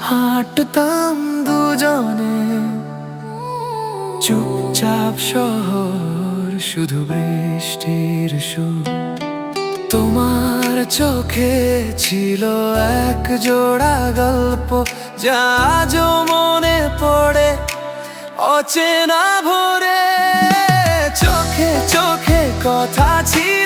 হাঁটতাম দুজনে। চুপচাপ শহর, শুধু বৃষ্টির সুর। তোমার চোখে ছিল এক জোড়া গল্প, যা আজও মনে পড়ে অচেনা ভরে। চোখে চোখে কথা ছিল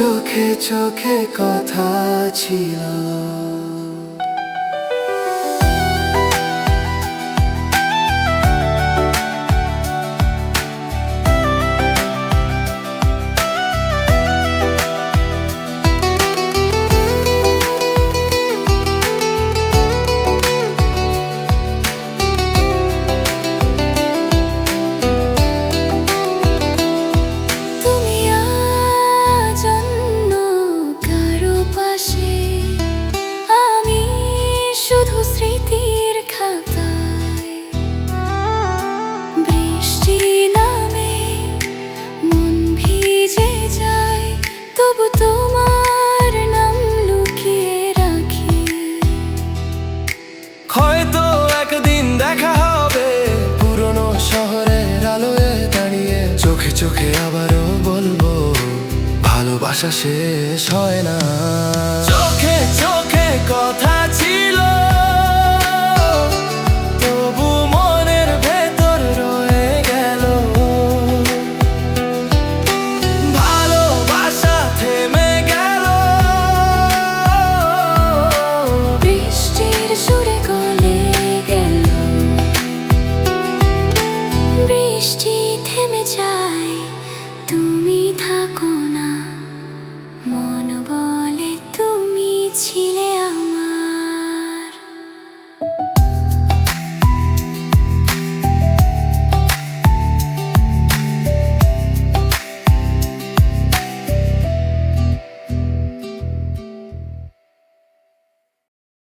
চোখে চোখে কথা ছিল। তবু তোমার একদিন দেখা হবে, পুরনো শহরের আলোয় দাঁড়িয়ে চোখে চোখে আবারও বলব, ভালোবাসা শেষ হয় না। চোখে চোখে কথা